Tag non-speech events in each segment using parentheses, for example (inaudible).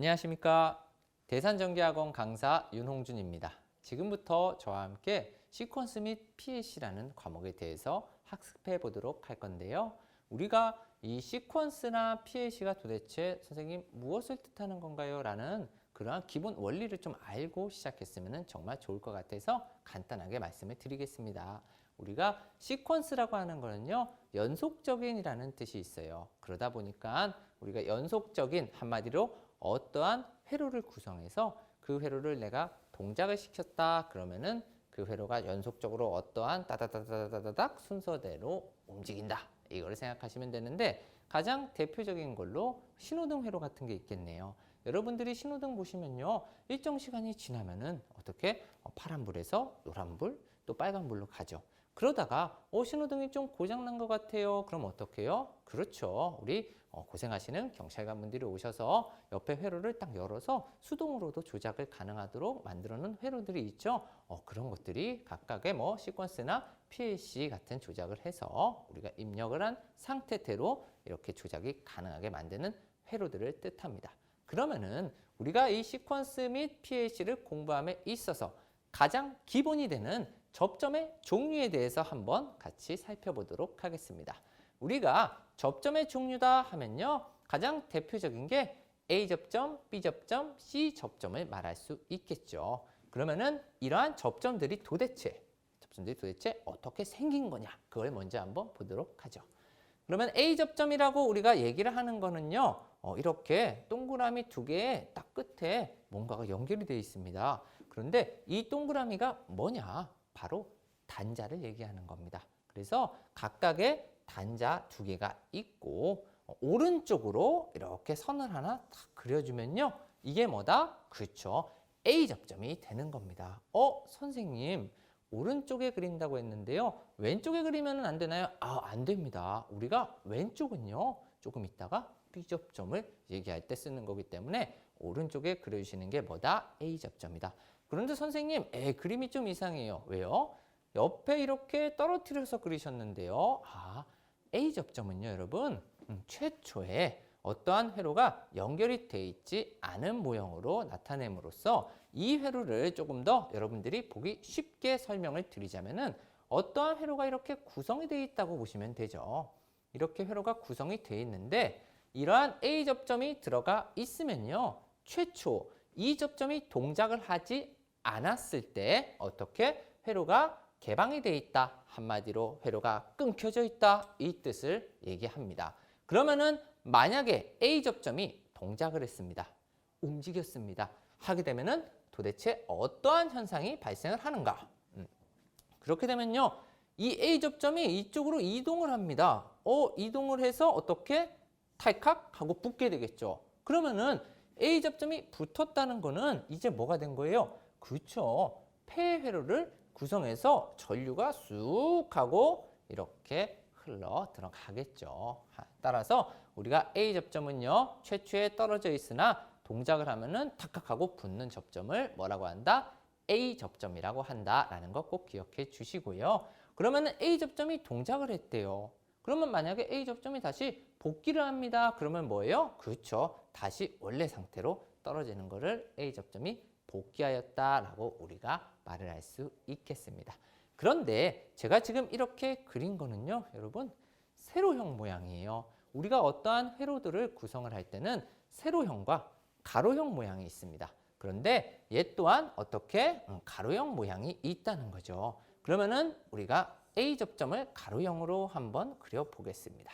안녕하십니까. 대산전기학원 강사 윤홍준입니다. 지금부터 저와 함께 시퀀스 및 PLC라는 과목에 대해서 학습해 보도록 할 건데요. 우리가 이 시퀀스나 PLC가 도대체 선생님 무엇을 뜻하는 건가요? 라는 그러한 기본 원리를 좀 알고 시작했으면 정말 좋을 것 같아서 간단하게 말씀을 드리겠습니다. 우리가 시퀀스라고 하는 거는요, 연속적인이라는 뜻이 있어요. 그러다 보니까 우리가 연속적인 한마디로 어떠한 회로를 구성해서 그 회로를 내가 동작을 시켰다 그러면은 그 회로가 연속적으로 어떠한 따다다다다닥 순서대로 움직인다. 이걸 생각하시면 되는데 가장 대표적인 걸로 신호등 회로 같은 게 있겠네요. 여러분들이 신호등 보시면요. 일정 시간이 지나면은 어떻게 어, 파란불에서 노란불 또 빨간불로 가죠. 그러다가 어, 신호등이 좀 고장난 것 같아요. 그럼 어떻게 해요? 그렇죠. 우리 어, 고생하시는 경찰관분들이 오셔서 옆에 회로를 딱 열어서 수동으로도 조작을 가능하도록 만들어 놓은 회로들이 있죠. 어, 그런 것들이 각각의 뭐 시퀀스나 PLC 같은 조작을 해서 우리가 입력을 한 상태대로 이렇게 조작이 가능하게 만드는 회로들을 뜻합니다. 그러면은 우리가 이 시퀀스 및 PLC를 공부함에 있어서 가장 기본이 되는 접점의 종류에 대해서 한번 같이 살펴보도록 하겠습니다. 우리가 접점의 종류다 하면요. 가장 대표적인 게 A 접점, B 접점, C 접점을 말할 수 있겠죠. 그러면은 이러한 접점들이 도대체 접점들이 도대체 어떻게 생긴 거냐? 그걸 먼저 한번 보도록 하죠. 그러면 A 접점이라고 우리가 얘기를 하는 거는요. 어, 이렇게 동그라미 두 개의 딱 끝에 뭔가가 연결이 되어 있습니다. 그런데 이 동그라미가 뭐냐? 바로 단자를 얘기하는 겁니다. 그래서 각각의 단자 두 개가 있고 어, 오른쪽으로 이렇게 선을 하나 딱 그려주면요. 이게 뭐다? 그렇죠. A 접점이 되는 겁니다. 어, 선생님. 오른쪽에 그린다고 했는데요. 왼쪽에 그리면 안 되나요? 아, 안 됩니다. 우리가 왼쪽은요. 조금 있다가 B 접점을 얘기할 때 쓰는 거기 때문에 오른쪽에 그려주시는 게 뭐다? A 접점이다. 그런데 선생님, 에 그림이 좀 이상해요. 왜요? 옆에 이렇게 떨어뜨려서 그리셨는데요. 아, A 접점은요, 여러분, 음, 최초에 어떠한 회로가 연결이 돼 있지 않은 모형으로 나타냄으로써 이 회로를 조금 더 여러분들이 보기 쉽게 설명을 드리자면은 어떠한 회로가 이렇게 구성이 되어 있다고 보시면 되죠. 이렇게 회로가 구성이 되어 있는데 이러한 A 접점이 들어가 있으면요. 최초 이 접점이 동작을 하지 않았을 때 어떻게 회로가 개방이 되어 있다. 한마디로 회로가 끊겨져 있다. 이 뜻을 얘기합니다. 그러면은 만약에 A 접점이 동작을 했습니다. 움직였습니다. 하게 되면은 도대체 어떠한 현상이 발생을 하는가? 음. 그렇게 되면요. 이 A 접점이 이쪽으로 이동을 합니다. 어, 이동을 해서 어떻게 탈칵 하고 붙게 되겠죠. 그러면은 A 접점이 붙었다는 거는 이제 뭐가 된 거예요? 그렇죠. 폐회로를 구성해서 전류가 쑥 하고 이렇게 흘러 들어가겠죠. 따라서 우리가 A 접점은요, 최초에 떨어져 있으나 동작을 하면은 탁탁하고 붙는 접점을 뭐라고 한다? A 접점이라고 한다라는 거 꼭 기억해 주시고요. 그러면은 A 접점이 동작을 했대요. 그러면 만약에 A 접점이 다시 복귀를 합니다. 그러면 뭐예요? 그렇죠. 다시 원래 상태로 떨어지는 거를 A 접점이 복귀하였다라고 우리가 말을 할 수 있겠습니다. 그런데 제가 지금 이렇게 그린 거는요, 여러분, 세로형 모양이에요. 우리가 어떠한 회로들을 구성을 할 때는 세로형과 가로형 모양이 있습니다. 그런데 얘 또한 어떻게 음, 가로형 모양이 있다는 거죠. 그러면은 우리가 A 접점을 가로형으로 한번 그려 보겠습니다.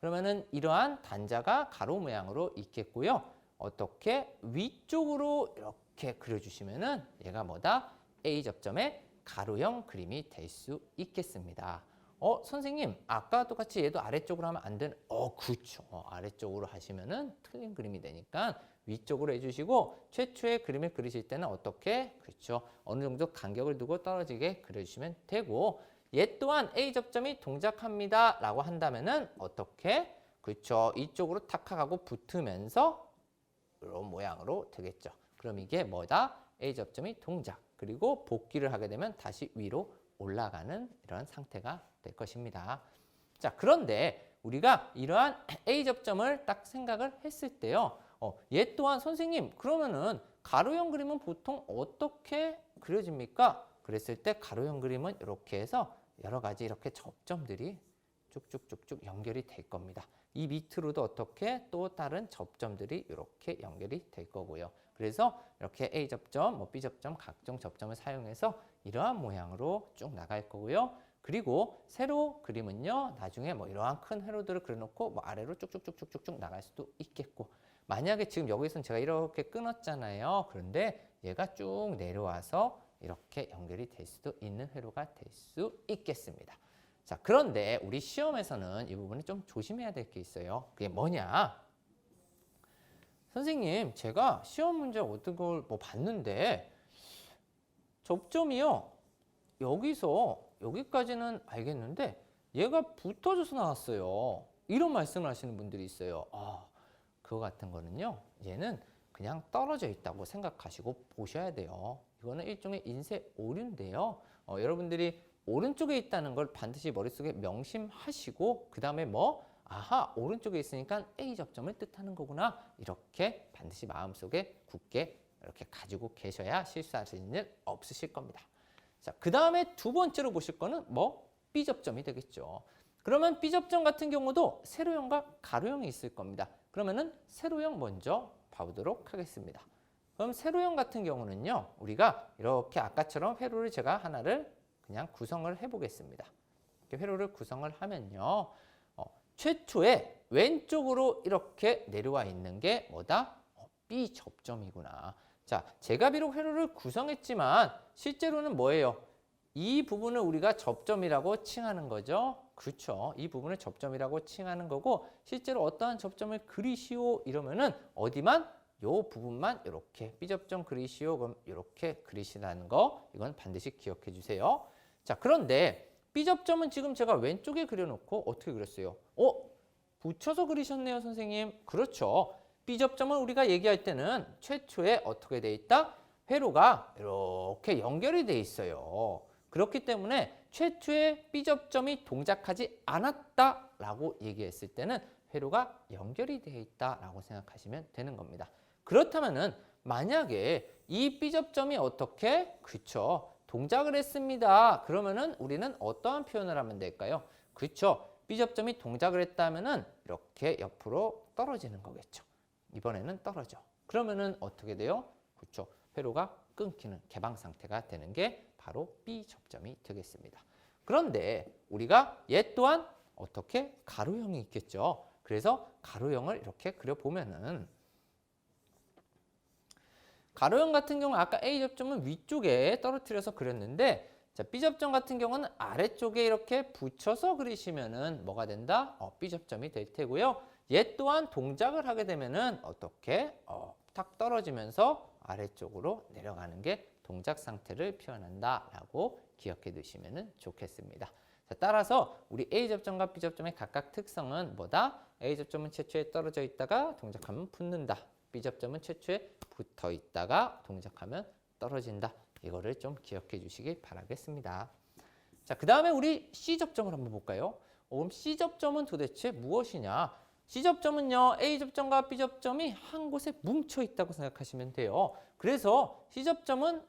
그러면은 이러한 단자가 가로 모양으로 있겠고요. 어떻게 위쪽으로 이렇게 그려주시면은 얘가 뭐다? A 접점의 가로형 그림이 될 수 있겠습니다. 어, 선생님, 아까 똑같이 얘도 아래쪽으로 하면 안 되는, 어, 그쵸. 어, 아래쪽으로 하시면은 틀린 그림이 되니까 위쪽으로 해주시고, 최초의 그림을 그리실 때는 어떻게? 그렇죠. 어느 정도 간격을 두고 떨어지게 그려주시면 되고, 얘 또한 A 접점이 동작합니다. 라고 한다면은 어떻게? 그렇죠. 이쪽으로 탁탁하고 붙으면서 이런 모양으로 되겠죠. 그럼 이게 뭐다? A 접점이 동작. 그리고 복귀를 하게 되면 다시 위로 올라가는 이런 상태가 될 것입니다. 자, 그런데 우리가 이러한 (clears throat) A 접점을 딱 생각을 했을 때요. 어, 얘 또한 선생님 그러면은 가로형 그림은 보통 어떻게 그려집니까? 그랬을 때 가로형 그림은 이렇게 해서 여러 가지 이렇게 접점들이 쭉쭉쭉쭉 연결이 될 겁니다. 이 밑으로도 어떻게 또 다른 접점들이 이렇게 연결이 될 거고요. 그래서 이렇게 A 접점, 뭐 B 접점, 각종 접점을 사용해서 이러한 모양으로 쭉 나갈 거고요. 그리고 세로 그림은요, 나중에 뭐 이러한 큰 회로들을 그려놓고 뭐 아래로 쭉쭉쭉쭉쭉쭉 나갈 수도 있겠고, 만약에 지금 여기서는 제가 이렇게 끊었잖아요. 그런데 얘가 쭉 내려와서 이렇게 연결이 될 수도 있는 회로가 될 수 있겠습니다. 자, 그런데 우리 시험에서는 이 부분을 좀 조심해야 될 게 있어요. 그게 뭐냐? 선생님, 제가 시험 문제 어떤 걸 뭐 봤는데 접점이요. 여기서 여기까지는 알겠는데 얘가 붙어져서 나왔어요. 이런 말씀을 하시는 분들이 있어요. 아, 그거 같은 거는요. 얘는 그냥 떨어져 있다고 생각하시고 보셔야 돼요. 이거는 일종의 인쇄 오류인데요. 어, 여러분들이 오른쪽에 있다는 걸 반드시 머릿속에 명심하시고 그 다음에 뭐 아하 오른쪽에 있으니까 A 접점을 뜻하는 거구나 이렇게 반드시 마음속에 굳게 이렇게 가지고 계셔야 실수하시는 일 없으실 겁니다. 자, 그 다음에 두 번째로 보실 거는 뭐 B 접점이 되겠죠. 그러면 B 접점 같은 경우도 세로형과 가로형이 있을 겁니다. 그러면은 세로형 먼저 봐보도록 하겠습니다. 그럼 세로형 같은 경우는요, 우리가 이렇게 아까처럼 회로를 제가 하나를 그냥 구성을 해보겠습니다. 이렇게 회로를 구성을 하면요, 어, 최초에 왼쪽으로 이렇게 내려와 있는 게 뭐다? 어, B 접점이구나. 자, 제가 비록 회로를 구성했지만 실제로는 뭐예요? 이 부분을 우리가 접점이라고 칭하는 거죠. 그렇죠. 이 부분을 접점이라고 칭하는 거고 실제로 어떠한 접점을 그리시오 이러면은 어디만 요 부분만 이렇게 B접점 그리시오 그럼 이렇게 그리시라는 거 이건 반드시 기억해 주세요. 자, 그런데 B접점은 지금 제가 왼쪽에 그려놓고 어떻게 그렸어요? 어? 붙여서 그리셨네요, 선생님. 그렇죠. B접점은 우리가 얘기할 때는 최초에 어떻게 돼 있다? 회로가 이렇게 연결이 돼 있어요. 그렇기 때문에 최초에 B접점이 동작하지 않았다라고 얘기했을 때는 회로가 연결이 되어 있다라고 생각하시면 되는 겁니다. 그렇다면은 만약에 이 B접점이 어떻게 그쵸 동작을 했습니다. 그러면은 우리는 어떠한 표현을 하면 될까요? 그렇죠. B접점이 동작을 했다면은 이렇게 옆으로 떨어지는 거겠죠. 이번에는 떨어져. 그러면은 어떻게 돼요? 그렇죠. 회로가 끊기는 개방 상태가 되는 게 바로 B 접점이 되겠습니다. 그런데 우리가 얘 또한 어떻게 가로형이 있겠죠. 그래서 가로형을 이렇게 그려보면은 가로형 같은 경우 아까 A 접점은 위쪽에 떨어뜨려서 그렸는데 자, B 접점 같은 경우는 아래쪽에 이렇게 붙여서 그리시면은 뭐가 된다? 어, B 접점이 될 테고요. 얘 또한 동작을 하게 되면은 어떻게 어, 탁 떨어지면서 아래쪽으로 내려가는 게 동작 상태를 표현한다라고 기억해 두시면 좋겠습니다. 자, 따라서 우리 A 접점과 B 접점의 각각 특성은 뭐다? A 접점은 최초에 떨어져 있다가 동작하면 붙는다. B 접점은 최초에 붙어 있다가 동작하면 떨어진다. 이거를 좀 기억해 주시길 바라겠습니다. 자, 그 다음에 우리 C 접점을 한번 볼까요? 어, 그럼 C 접점은 도대체 무엇이냐? C 접점은요, A 접점과 B 접점이 한 곳에 뭉쳐 있다고 생각하시면 돼요. 그래서 C 접점은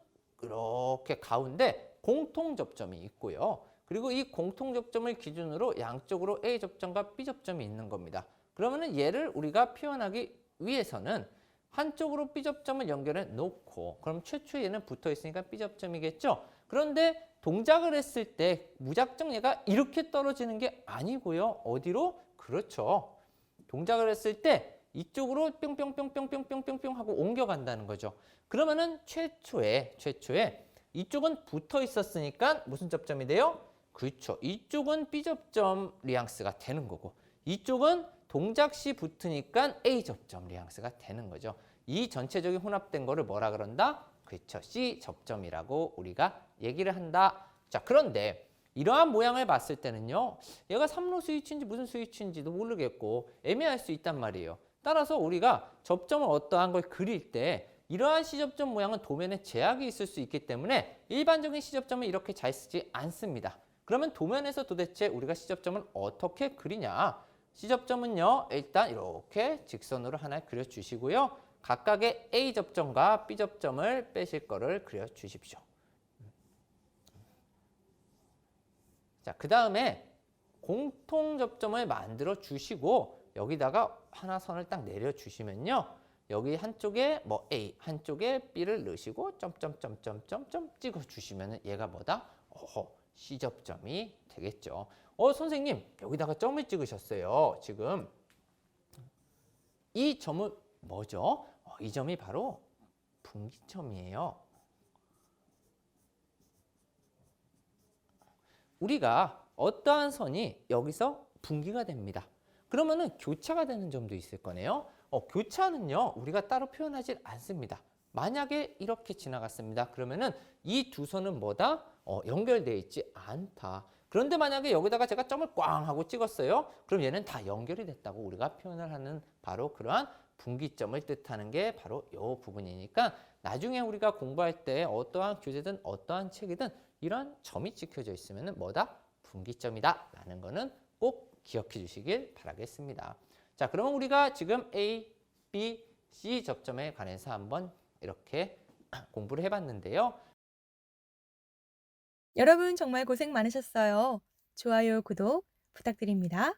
이렇게 가운데 공통 접점이 있고요. 그리고 이 공통 접점을 기준으로 양쪽으로 A 접점과 B 접점이 있는 겁니다. 그러면은 얘를 우리가 표현하기 위해서는 한쪽으로 B접점을 연결해 놓고 그럼 최초에는 붙어 있으니까 B접점이겠죠. 그런데 동작을 했을 때 무작정 얘가 이렇게 떨어지는 게 아니고요. 어디로? 그렇죠. 동작을 했을 때 이쪽으로 뿅뿅뿅뿅뿅뿅뿅 하고 옮겨간다는 거죠. 그러면은 최초에 최초에 이쪽은 붙어 있었으니까 무슨 접점이 돼요? 그렇죠. 이쪽은 B접점 리앙스가 되는 거고 이쪽은 동작 시 붙으니까 A 접점 리앙스가 되는 거죠. 이 전체적인 혼합된 거를 뭐라 그런다? 그렇죠. C 접점이라고 우리가 얘기를 한다. 자, 그런데 이러한 모양을 봤을 때는요. 얘가 3로 스위치인지 무슨 스위치인지도 모르겠고 애매할 수 있단 말이에요. 따라서 우리가 접점을 어떠한 걸 그릴 때 이러한 시접점 모양은 도면에 제약이 있을 수 있기 때문에 일반적인 시접점을 이렇게 잘 쓰지 않습니다. 그러면 도면에서 도대체 우리가 시접점을 어떻게 그리냐? C접점은요. 일단 이렇게 직선으로 하나 그려주시고요. 각각의 A접점과 B접점을 빼실 거를 그려주십시오. 자, 그 다음에 공통접점을 만들어 주시고 여기다가 하나 선을 딱 내려주시면요. 여기 한쪽에 뭐 A, 한쪽에 B를 넣으시고 점점점점점점 찍어주시면 얘가 뭐다? 어, C접점이 되겠죠. 어, 선생님 여기다가 점을 찍으셨어요. 지금 이 점은 뭐죠? 어, 이 점이 바로 분기점이에요. 우리가 어떠한 선이 여기서 분기가 됩니다. 그러면은 교차가 되는 점도 있을 거네요. 어, 교차는요, 우리가 따로 표현하지 않습니다. 만약에 이렇게 지나갔습니다. 그러면은 이 두 선은 뭐다? 어, 연결되어 있지 않다. 그런데 만약에 여기다가 제가 점을 꽝 하고 찍었어요. 그럼 얘는 다 연결이 됐다고 우리가 표현을 하는 바로 그러한 분기점을 뜻하는 게 바로 이 부분이니까 나중에 우리가 공부할 때 어떠한 교재든 어떠한 책이든 이런 점이 찍혀져 있으면 뭐다? 분기점이다 라는 거는 꼭 기억해 주시길 바라겠습니다. 자, 그러면 우리가 지금 A, B, C 접점에 관해서 한번 이렇게 (clears throat) 공부를 해봤는데요. 여러분 정말 고생 많으셨어요. 좋아요, 구독 부탁드립니다.